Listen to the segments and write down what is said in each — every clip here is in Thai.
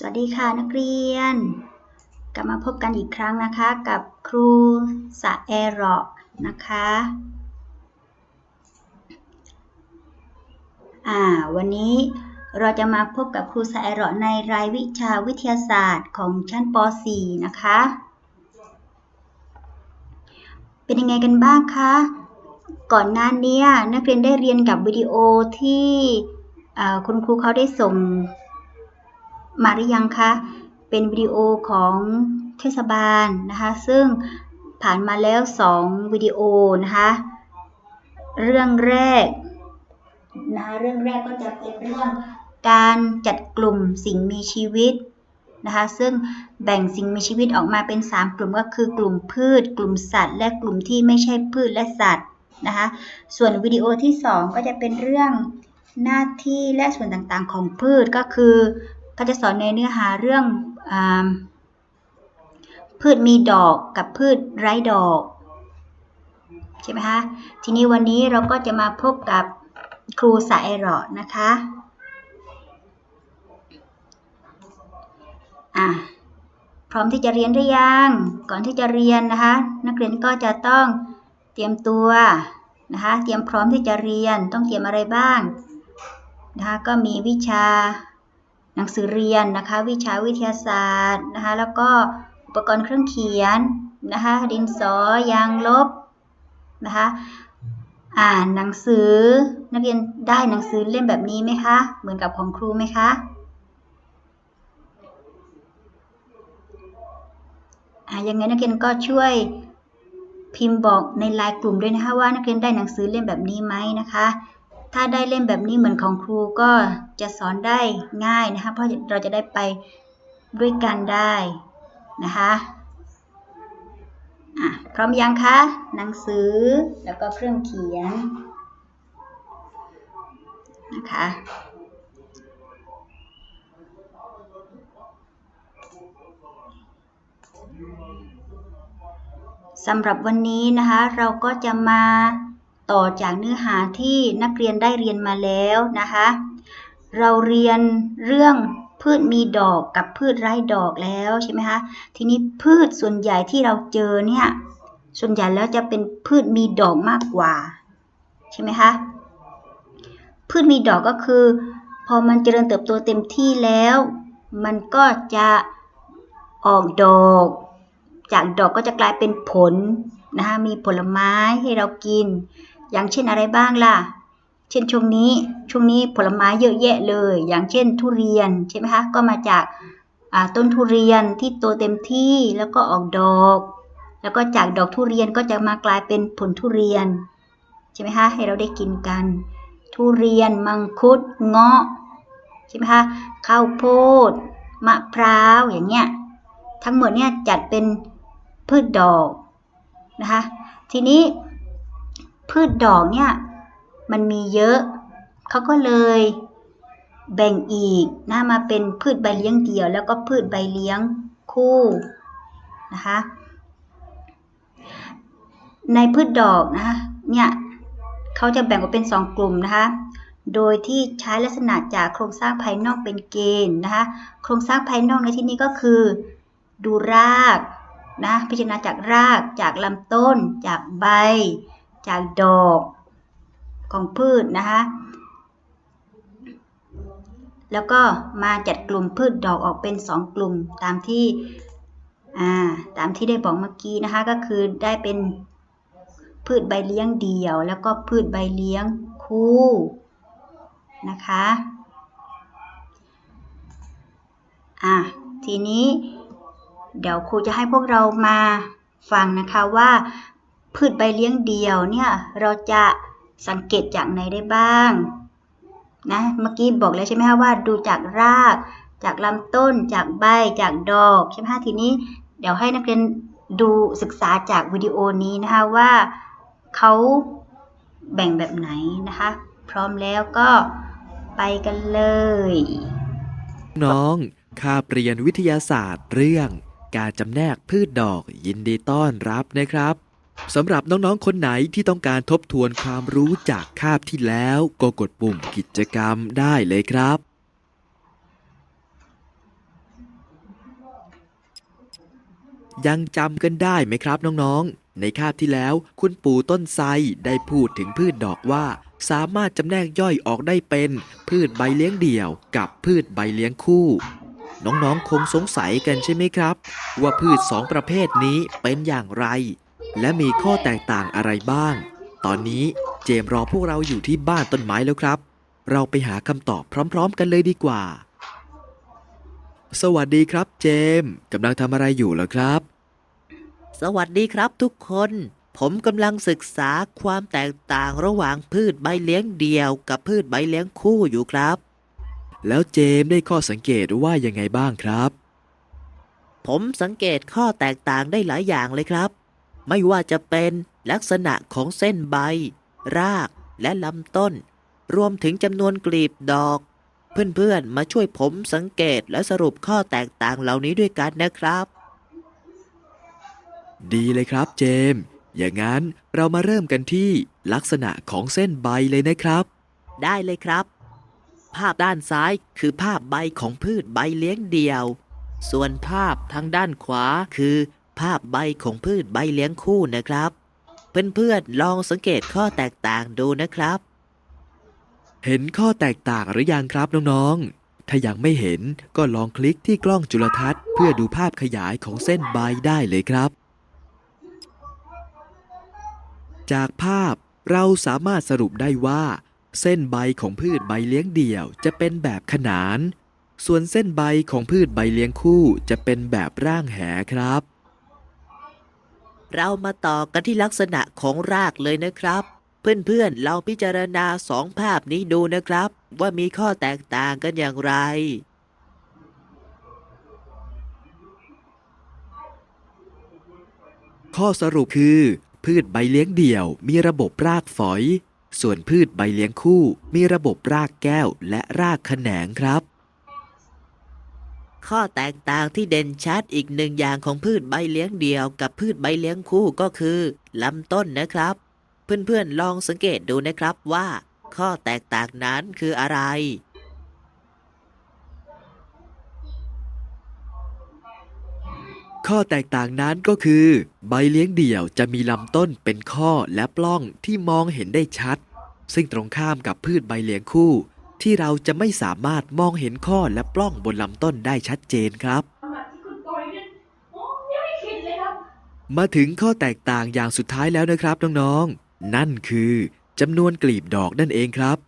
สวัสดีค่ะนักเรียน กลับมาพบกันอีกครั้งนะคะกับครูสะแอรอนะคะอ่าวันนี้เราจะมาพบกับครูสะแอรอในรายวิชาวิทยาศาสตร์ของชั้นป .4 นะคะ เป็นยังไงกันบ้างคะก่อนหน้านี้นักเรียนได้เรียนกับวิดีโอที่คุณครูเขาได้ส่ง มาหรือยังคะ เป็นวิดีโอของเทศบาลนะคะ ซึ่งผ่านมาแล้ว 2 วิดีโอนะคะ เรื่องแรกนะคะเรื่องแรกก็จะเป็นเรื่องการจัดกลุ่มสิ่งมีชีวิตนะคะ ซึ่งแบ่งสิ่งมีชีวิตออกมาเป็น 3 กลุ่มก็คือกลุ่มพืช กลุ่มสัตว์ และกลุ่มที่ไม่ใช่พืชและสัตว์นะคะ ส่วนวิดีโอที่ 2 ก็จะเป็นเรื่องหน้าที่และส่วนต่างๆของพืชก็คือ ก็จะสอนในเนื้อหาเรื่องอพืชมีดอกกับพืชไร้ดอกใช่ไหมคะ ทีนี้วันนี้เราก็จะมาพบกับครูสายรอนะคะอะพร้อมที่จะเรียนหรือยัง ก่อนที่จะเรียนนะคะ นักเรียนก็จะต้องเตรียมตัวนะคะ เตรียมพร้อมที่จะเรียน ต้องเตรียมอะไรบ้างนะคะ ก็มีวิชา หนังสือเรียนนะคะ วิชาวิทยาศาสตร์นะคะ แล้วก็อุปกรณ์เครื่องเขียนนะคะ ดินสอยางลบนะคะ อ่านหนังสือนักเรียนได้หนังสือเล่มแบบนี้ไหมคะ เหมือนกับของครูไหมคะอ่ายังไงนักเรียนก็ช่วยพิมพ์บอกในไลน์กลุ่มด้วยนะคะว่านักเรียนได้หนังสือเล่มแบบนี้ไหมนะคะ ถ้าได้เล่มแบบนี้เหมือนของครูก็จะสอนได้ง่ายนะคะ เพราะเราจะได้ไปด้วยกันได้นะคะอะพร้อมยังคะ หนังสือแล้วก็เครื่องเขียนนะคะสำหรับวันนี้นะคะ เราก็จะมา ต่อจากเนื้อหาที่นักเรียนได้เรียนมาแล้วนะคะ เราเรียนเรื่องพืชมีดอกกับพืชไร้ดอกแล้วใช่ไหมคะทีนี้พืชส่วนใหญ่ที่เราเจอเนี่ยส่วนใหญ่แล้วจะเป็นพืชมีดอกมากกว่าใช่ไหมคะพืชมีดอกก็คือ พอมันเจริญเติบโตเต็มที่แล้ว มันก็จะออกดอก จากดอกก็จะกลายเป็นผลนะคะมีผลไม้ให้เรากิน อย่างเช่นอะไรบ้างล่ะ เช่นช่วงนี้ช่วงนี้ผลไม้เยอะแยะเลย อย่างเช่นทุเรียนใช่ไหมคะก็มาจากต้นทุเรียนที่โตเต็มที่แล้วก็ออกดอก แล้วก็จากดอกทุเรียนก็จะมากลายเป็นผลทุเรียนใช่ไหมคะให้เราได้กินกัน ทุเรียนมังคุดเงาะใช่ไหมคะข้าวโพดมะพร้าวอย่างเงี้ยทั้งหมดเนี่ยจัดเป็นพืชดอกนะคะทีนี้ พืชดอกเนี่ยมันมีเยอะ เขาก็เลยแบ่งอีกนะมาเป็นพืชใบเลี้ยงเดี่ยว แล้วก็พืชใบเลี้ยงคู่นะคะในพืชดอกนะคะเนี่ยเขาจะแบ่งออกเป็น 2 กลุ่มนะคะโดยที่ใช้ลักษณะจากโครงสร้างภายนอกเป็นเกณฑ์นะคะโครงสร้างภายนอกในที่นี้ก็คือ ดูรากนะพิจารณาจากรากจากลำต้น จากใบ จากดอกของพืชนะคะ แล้วก็มาจัดกลุ่มพืชดอกออกเป็น 2 กลุ่มตามที่ตามที่ได้บอกเมื่อกี้นะคะก็คือได้เป็นพืชใบเลี้ยงเดี่ยว แล้วก็พืชใบเลี้ยงคู่นะคะอะทีนี้เดี๋ยวครูจะให้พวกเรามาฟังนะคะว่า พืชใบเลี้ยงเดี่ยวเนี่ยเราจะสังเกตจากไหนได้บ้างนะเมื่อกี้บอกแล้วใช่ไหมคะว่าดูจากราก จากลำต้น จากใบจากดอกใช่ไหมคะทีนี้เดี๋ยวให้นักเรียนดูศึกษาจากวิดีโอนี้นะคะว่าเขาแบ่งแบบไหนนะคะ พร้อมแล้วก็ไปกันเลย น้องคาบเรียนวิทยาศาสตร์เรื่อง การจำแนกพืชดอกยินดีต้อนรับนะครับ สำหรับน้องๆ คนไหนที่ต้องการทบทวนความรู้จากคาบที่แล้ว ก็กดปุ่มกิจกรรมได้เลยครับ ยังจำกันได้ไหมครับน้องๆ ในคาบที่แล้วคุณปู่ต้นไทรได้พูดถึงพืชดอกว่า สามารถจำแนกย่อยออกได้เป็น พืชใบเลี้ยงเดี่ยว กับพืชใบเลี้ยงคู่น้องๆ คงสงสัยกันใช่ไหมครับ ว่าพืชสองประเภทนี้เป็นอย่างไร และมีข้อแตกต่างอะไรบ้าง ตอนนี้เจมส์รอพวกเราอยู่ที่บ้านต้นไม้แล้วครับ เราไปหาคำตอบพร้อม ๆ กันเลยดีกว่า สวัสดีครับ เจมส์กำลังทำอะไรอยู่เหรอครับ สวัสดีครับทุกคน ผมกำลังศึกษาความแตกต่างระหว่างพืชใบเลี้ยงเดี่ยว กับพืชใบเลี้ยงคู่อยู่ครับ แล้วเจมส์ได้ข้อสังเกตว่ายังไงบ้างครับ ผมสังเกตข้อแตกต่างได้หลายอย่างเลยครับ ไม่ว่าจะเป็นลักษณะของเส้นใบ รากและลำต้น รวมถึงจำนวนกลีบดอก เพื่อนๆ มาช่วยผมสังเกตและสรุปข้อแตกต่างเหล่านี้ด้วยกันนะครับ ดีเลยครับเจมส์อย่างนั้นเรามาเริ่มกันที่ลักษณะของเส้นใบเลยนะครับ ได้เลยครับ ภาพด้านซ้ายคือภาพใบของพืชใบเลี้ยงเดี่ยว ส่วนภาพทางด้านขวาคือ ภาพใบของพืชใบเลี้ยงคู่นะครับ เพื่อนๆลองสังเกตข้อแตกต่างดูนะครับ เห็นข้อแตกต่างหรือยังครับน้องๆ ถ้ายังไม่เห็นก็ลองคลิกที่กล้องจุลทรรศน์เพื่อดูภาพขยายของเส้นใบได้เลยครับ จากภาพเราสามารถสรุปได้ว่า เส้นใบของพืชใบเลี้ยงเดี่ยวจะเป็นแบบขนาน ส่วนเส้นใบของพืชใบเลี้ยงคู่จะเป็นแบบร่างแหครับ เรามาต่อกันที่ลักษณะของรากเลยนะครับ เพื่อนๆลองพิจารณาสองภาพนี้ดูนะครับ ว่ามีข้อแตกต่างกันอย่างไร ข้อสรุปคือ พืชใบเลี้ยงเดี่ยว มีระบบรากฝอย ส่วนพืชใบเลี้ยงคู่ มีระบบรากแก้วและรากแขนงครับ ข้อแตกต่างที่เด่นชัดอีกหนึ่งอย่างของพืชใบเลี้ยงเดี่ยวกับพืชใบเลี้ยงคู่ก็คือลำต้นนะครับ เพื่อนๆลองสังเกตดูนะครับว่า ข้อแตกต่างนั้นคืออะไร ข้อแตกต่างนั้นก็คือ ใบเลี้ยงเดี่ยวจะมีลำต้นเป็นข้อและปล้องที่มองเห็นได้ชัด ซึ่งตรงข้ามกับพืชใบเลี้ยงคู่ ที่เราจะไม่สามารถมองเห็นข้อและปล้องบนลำต้นได้ชัดเจนครับแบบที่คุณปอยเนี่ยโอ้ยังไม่คิดเลยครับ มาถึงข้อแตกต่างอย่างสุดท้ายแล้วนะครับน้องๆ นั่นคือจำนวนกลีบดอกนั่นเองครับ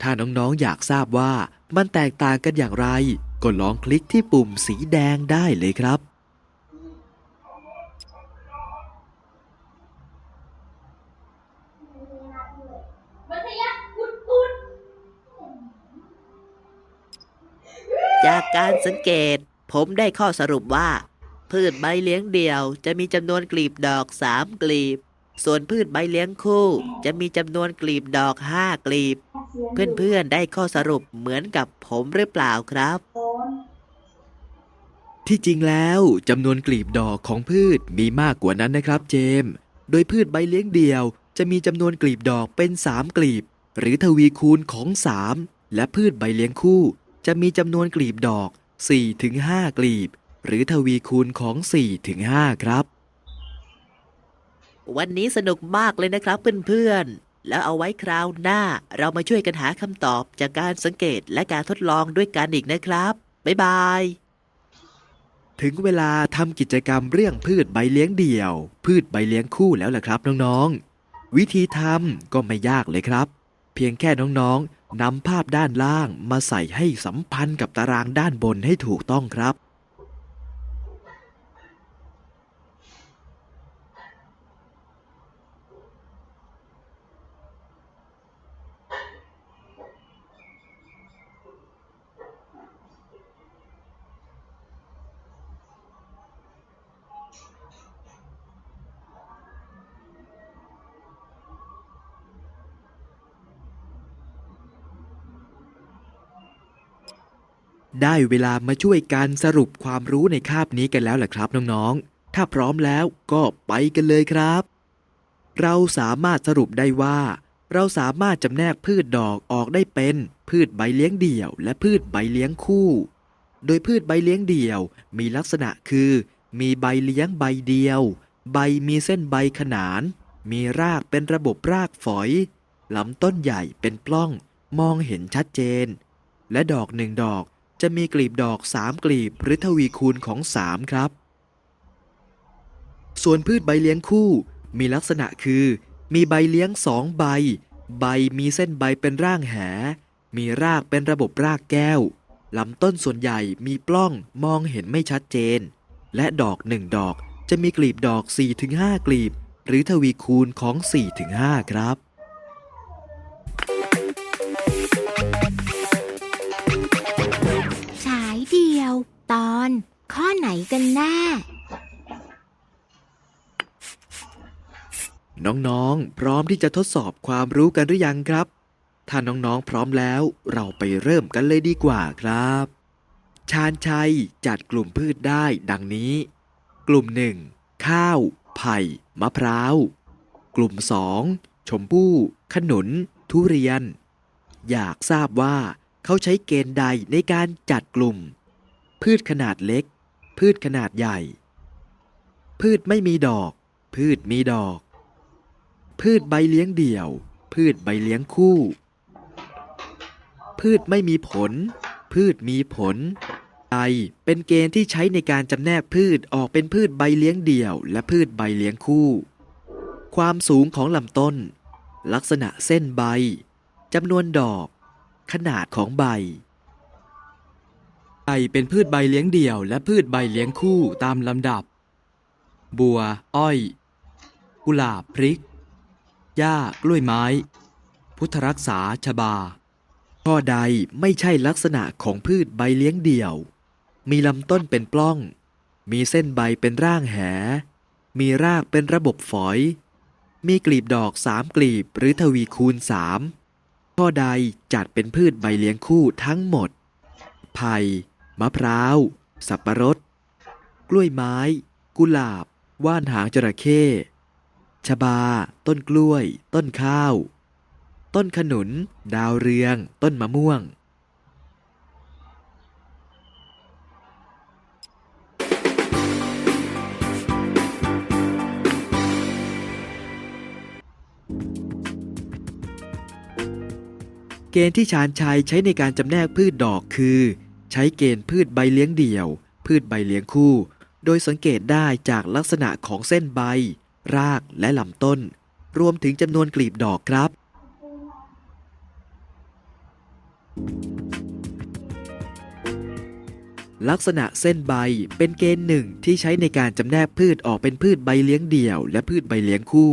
ถ้าน้องๆอยากทราบว่ามันแตกต่างกันอย่างไร ก็ลองคลิกที่ปุ่มสีแดงได้เลยครับ มัธยัสถ์กุดกุด จากการสังเกต ผมได้ข้อสรุปว่า พืชใบเลี้ยงเดี่ยว จะมีจำนวนกลีบดอก3กลีบ ส่วนพืชใบเลี้ยงคู่ จะมีจำนวนกลีบดอก5กลีบ เพื่อนๆได้ข้อสรุปเหมือนกับผมหรือเปล่าครับ ที่จริงแล้วจำนวนกลีบดอกของพืชมีมากกว่านั้นนะครับ เจมส์โดยพืชใบเลี้ยงเดี่ยว จะมีจำนวนกลีบดอกเป็น3กลีบ หรือทวีคูณของ3และพืชใบเลี้ยงคู่ จะมีจำนวนกลีบดอก 4-5 กลีบ หรือทวีคูณของ 4-5 ครับ วันนี้สนุกมากเลยนะครับเพื่อนๆ แล้วเอาไว้คราวหน้าเรามาช่วยกันหาคำตอบจากการสังเกตและการทดลองด้วยกันอีกนะครับ บ๊ายบาย ถึงเวลาทำกิจกรรมเรื่องพืชใบเลี้ยงเดี่ยว พืชใบเลี้ยงคู่แล้วล่ะครับน้องๆ วิธีทำก็ไม่ยากเลยครับ เพียงแค่น้องๆ นำภาพด้านล่างมาใส่ให้สัมพันธ์กับตารางด้านบนให้ถูกต้องครับ ได้เวลามาช่วยกันสรุปความรู้ในคาบนี้กันแล้วแหละครับน้องๆ ถ้าพร้อมแล้วก็ไปกันเลยครับ เราสามารถสรุปได้ว่า เราสามารถจำแนกพืชดอกออกได้เป็น พืชใบเลี้ยงเดี่ยว และพืชใบเลี้ยงคู่ โดยพืชใบเลี้ยงเดี่ยว มีลักษณะคือ มีใบเลี้ยงใบเดียว ใบมีเส้นใบขนาน มีรากเป็นระบบรากฝอยลำต้นใหญ่เป็นปล้อง มองเห็นชัดเจน และดอกหนึ่งดอก จะมีกลีบดอกสามกลีบหรือทวีคูณของสามครับ ส่วนพืชใบเลี้ยงคู่มีลักษณะคือ มีใบเลี้ยงสองใบ ใบมีเส้นใบเป็นร่างแห มีรากเป็นระบบรากแก้วลำต้นส่วนใหญ่มีปล้องมองเห็นไม่ชัดเจน และดอกหนึ่งดอกจะมีกลีบดอก 4-5 กลีบ หรือทวีคูณของ 4-5 ครับ ตอน ข้อไหนกันแน่ น้องๆ พร้อมที่จะทดสอบความรู้กันหรือยังครับ ถ้าน้องๆ พร้อมแล้ว เราไปเริ่มกันเลยดีกว่าครับ ชาญชัยจัดกลุ่มพืชได้ดังนี้ กลุ่มหนึ่งข้าว ไผ่ มะพร้าว กลุ่มสองชมพู่ ขนุน ทุเรียน อยากทราบว่าเขาใช้เกณฑ์ใดในการจัดกลุ่ม พืชขนาดเล็ก พืชขนาดใหญ่ พืชไม่มีดอก พืชมีดอก พืชใบเลี้ยงเดี่ยว พืชใบเลี้ยงคู่ พืชไม่มีผล พืชมีผลใดเป็นเกณฑ์ที่ใช้ในการจำแนกพืชออกเป็นพืชใบเลี้ยงเดี่ยว และพืชใบเลี้ยงคู่ ความสูงของลำต้น ลักษณะเส้นใบจำนวนดอก ขนาดของใบ ใบเป็นพืชใบเลี้ยงเดี่ยวและพืชใบเลี้ยงคู่ตามลำดับ บัว อ้อย กุหลาบพริก หญ้ากล้วยไม้ พุทธรักษาชบา ข้อใดไม่ใช่ลักษณะของพืชใบเลี้ยงเดี่ยว มีลำต้นเป็นปล้อง มีเส้นใบเป็นร่างแห มีรากเป็นระบบฝอย มีกลีบดอกสามกลีบหรือทวีคูณสามข้อใดจัดเป็นพืชใบเลี้ยงคู่ทั้งหมดไผ่ มะพร้าว สับปะรด กล้วยไม้ กุหลาบ ว่านหางจระเข้ชบา ต้นกล้วย ต้นข้าว ต้นขนุน ดาวเรือง ต้นมะม่วง เกณฑ์ที่ชาญชัยใช้ในการจำแนกพืชดอกคือ ใช้เกณฑ์พืชใบเลี้ยงเดี่ยว พืชใบเลี้ยงคู่ โดยสังเกตได้จากลักษณะของเส้นใบ รากและลำต้น รวมถึงจำนวนกลีบดอกครับ ลักษณะเส้นใบเป็นเกณฑ์หนึ่งที่ใช้ในการจำแนกพืชออกเป็นพืชใบเลี้ยงเดี่ยว และพืชใบเลี้ยงคู่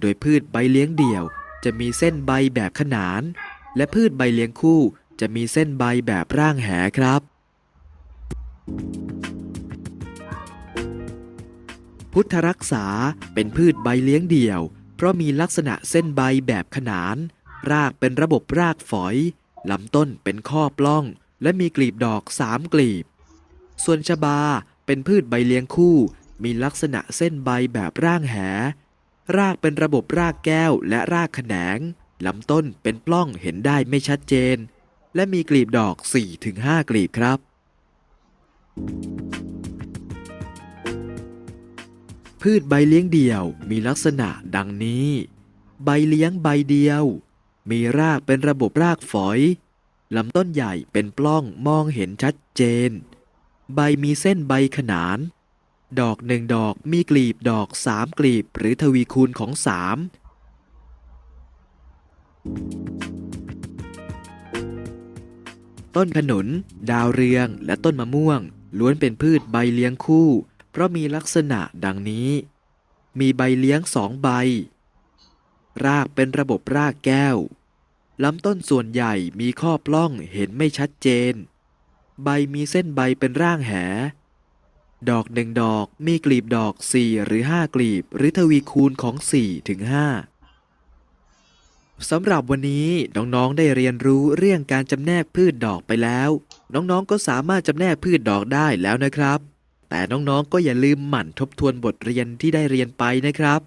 โดยพืชใบเลี้ยงเดี่ยว จะมีเส้นใบแบบขนาน และพืชใบเลี้ยงคู่ จะมีเส้นใบแบบร่างแหครับ พุทธรักษาเป็นพืชใบเลี้ยงเดี่ยว เพราะมีลักษณะเส้นใบแบบขนาน รากเป็นระบบรากฝอยลำต้นเป็นข้อปล้อง และมีกลีบดอกสามกลีบ ส่วนชบาเป็นพืชใบเลี้ยงคู่ มีลักษณะเส้นใบแบบร่างแห รากเป็นระบบรากแก้วและรากแขนงลำต้นเป็นปล้องเห็นได้ไม่ชัดเจน และมีกลีบดอก 4-5 กลีบครับ พืชใบเลี้ยงเดี่ยวมีลักษณะดังนี้ ใบเลี้ยงใบเดียว มีรากเป็นระบบรากฝอยลำต้นใหญ่เป็นปล้องมองเห็นชัดเจน ใบมีเส้นใบขนาน ดอกหนึ่งดอกมีกลีบดอกสามกลีบหรือทวีคูณของสาม ต้นขนุน ดาวเรือง และต้นมะม่วง ล้วนเป็นพืชใบเลี้ยงคู่ เพราะมีลักษณะดังนี้ มีใบเลี้ยงสองใบ รากเป็นระบบรากแก้ว ลำต้นส่วนใหญ่มีข้อปล้องเห็นไม่ชัดเจน ใบมีเส้นใบเป็นร่างแห ดอกหนึ่งดอกมีกลีบดอก4หรือ5กลีบ หรือทวีคูณของ4ถึง5 สำหรับวันนี้น้องๆได้เรียนรู้เรื่องการจำแนกพืชดอกไปแล้ว น้องๆก็สามารถจำแนกพืชดอกได้แล้วนะครับ แต่น้องๆก็อย่าลืมหมั่นทบทวนบทเรียนที่ได้เรียนไปนะครับ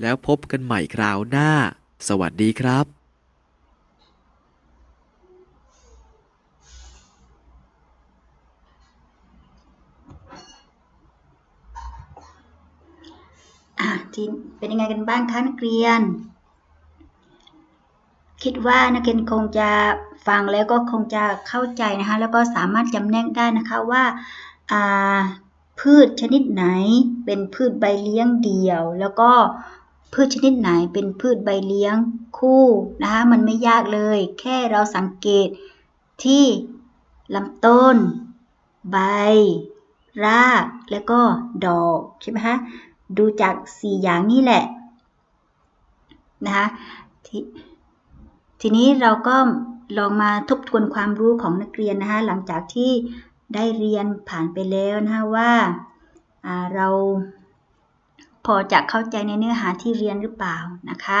แล้วพบกันใหม่คราวหน้า สวัสดีครับทีเป็นยังไงกันบ้างคะนักเรียน คิดว่านักเรียนคงจะฟังแล้วก็คงจะเข้าใจนะคะ แล้วก็สามารถจำแนกได้นะคะว่าพืชชนิดไหนเป็นพืชใบเลี้ยงเดี่ยว แล้วก็พืชชนิดไหนเป็นพืชใบเลี้ยงคู่นะคะมันไม่ยากเลย แค่เราสังเกตที่ลำต้น ใบ ราก แล้วก็ดอกใช่ไหมคะดูจากสี่อย่างนี้แหละนะคะ ทีนี้เราก็ลองมาทบทวนความรู้ของนักเรียนนะคะหลังจากที่ได้เรียนผ่านไปแล้วนะคะว่าอ่าเราพอจะเข้าใจในเนื้อหาที่เรียนหรือเปล่านะคะ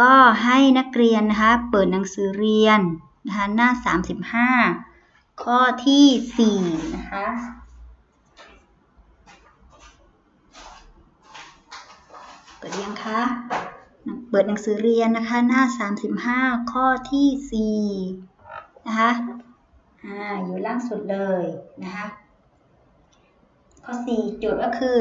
ก็ให้นักเรียนนะคะเปิดหนังสือเรียนนะคะหน้า 35 ข้อที่4นะคะเปิดยังคะ เปิดหนังสือเรียนนะคะ หน้า 35 ข้อที่4นะคะอ่าอยู่ล่างสุดเลยนะคะข้อ 4 โจทย์ก็คือ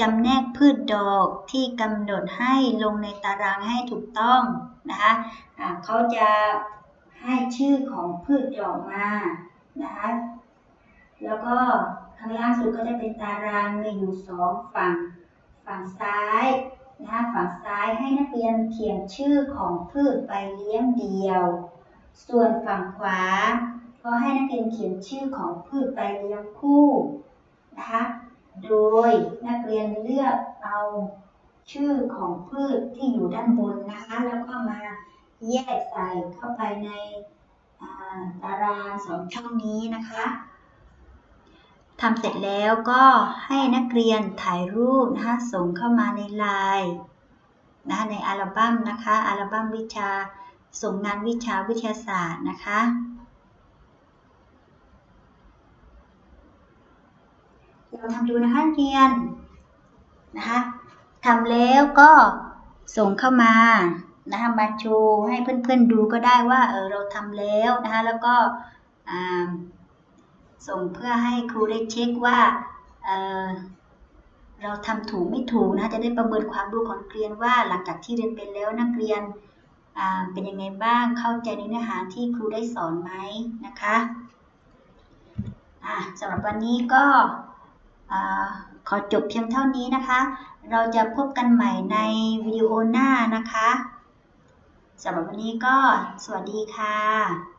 จำแนกพืชดอกที่กำหนดให้ลงในตารางให้ถูกต้องนะคะอ่าเขาจะให้ชื่อของพืชดอกมานะคะแล้วก็ข้างล่างสุดก็จะเป็นตารางมีอยู่สองฝั่ง ฝั่งซ้าย นะคะฝั่งซ้ายให้นักเรียนเขียนชื่อของพืชใบเลี้ยงเดียว ส่วนฝั่งขวา ก็ให้นักเรียนเขียนชื่อของพืชใบเลี้ยงคู่นะคะโดยนักเรียนเลือกเอาชื่อของพืชที่อยู่ด้านบนนะคะแล้วก็มาแยกใส่เข้าไปในตารางสองช่องนี้นะคะ ทำเสร็จแล้วก็ให้นักเรียนถ่ายรูปนะคะส่งเข้ามาในไลน์นะคะในอัลบั้มนะคะอัลบั้มวิชาส่งงานวิชาวิทยาศาสตร์นะคะ เราทำดูนะคะเรียนนะคะทำแล้วก็ส่งเข้ามานะคะมาโชว์ให้เพื่อนๆดูก็ได้ว่าเออเราทำแล้วนะคะแล้วก็อ่า ส่งเพื่อให้ครูได้เช็คว่าเเราทำถูกไม่ถูกนะคะจะได้ประเมินความรู้ของนักเรียนว่าหลังจากที่เรียนไปแล้วนักเรียนเป็นยังไงบ้างเข้าใจในเนื้อหาที่ครูได้สอนไหมนะคะะสำหรับวันนี้ก็ขอจบเพียงเท่านี้นะคะ เราจะพบกันใหม่ในวิดีโอหน้านะคะสำหรับวันนี้ก็สวัสดีค่ะ